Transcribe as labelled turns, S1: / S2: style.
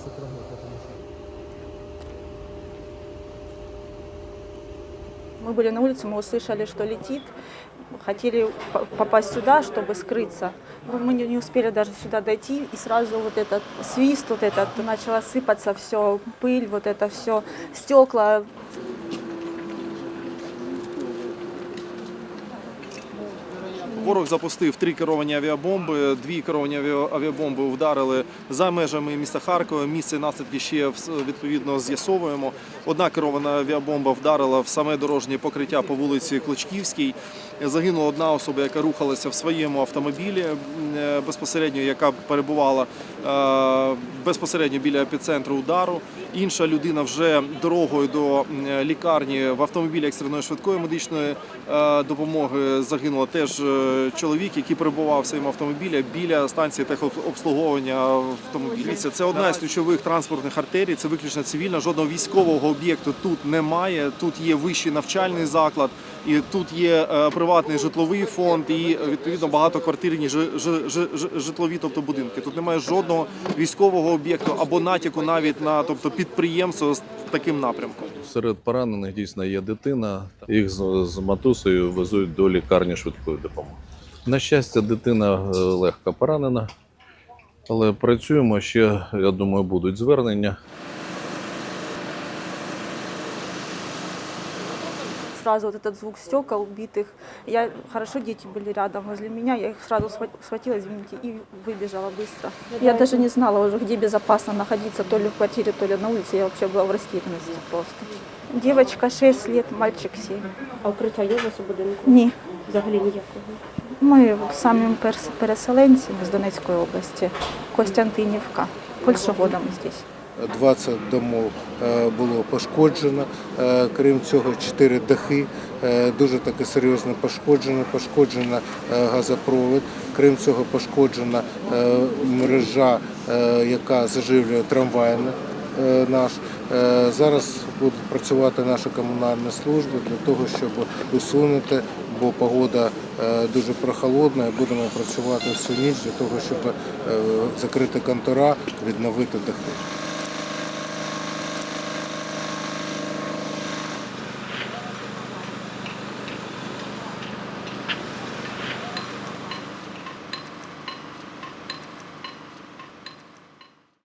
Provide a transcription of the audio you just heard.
S1: сейчас отработает Мы были на улице, мы услышали, что летит, хотели попасть сюда, чтобы скрыться. Мы не успели даже сюда дойти, и сразу вот этот свист, вот этот, начало сыпаться все, пыль, вот это все, стекла,
S2: Ворог запустив три керовані авіабомби. Дві керовані авіабомби вдарили за межами міста Харкова. Місце наслідки ще відповідно з'ясовуємо. Одна керована авіабомба вдарила в саме дорожнє покриття по вулиці Клочківській. Загинула одна особа, яка рухалася в своєму автомобілі е, безпосередньо, яка перебувала е, безпосередньо біля епіцентру удару. Інша людина вже дорогою до лікарні в автомобілі екстреної швидкої медичної е, допомоги загинула теж е, чоловік, який перебував в своєму автомобілі біля станції техобслуговування автомобілів. Це одна з ключових транспортних артерій. Це виключно цивільна. Жодного військового об'єкту тут немає. Тут є вищий навчальний заклад, і тут є е, приватний житловий фонд, і відповідно багатоквартирні жи- жи- жи- жи- житлові, тобто будинки. Тут немає жодного військового об'єкту або натяку навіть на тобто підприємство з таким напрямком.
S3: Серед поранених дійсно є дитина. Їх з, матусею везуть до лікарні швидкої допомоги. На щастя, дитина е, легко поранена, але працюємо ще, я думаю, будуть звернення.
S1: Сразу вот этот звук стекол убитых. Я, хорошо, дети были рядом возле меня, я их сразу схва- схватила, извините, и выбежала быстро. Я даже не знала уже, где безопасно находиться, то ли в квартире, то ли на улице. Я вообще была в растерянности просто. Девочка 6 лет, мальчик 7.
S4: А укриття є у вас у будинку?
S1: Ні,
S4: Взагалі ніякого.
S1: ми самі перс- переселенці з Донецької області, Костянтинівка. Більше года ми здесь.
S5: 20 домов е, було пошкоджено. Е, Крім цього, 4 дахи е, дуже таке серйозно пошкоджено. Пошкоджено газопровід. Крім цього, пошкоджена мережа, яка заживлює трамвайний е, наш. Зараз будуть працювати наші комунальні служби для того, щоб усунути, бо погода дуже прохолодна. і Будемо працювати всю ніч для того, щоб закрити контора, відновити дахи.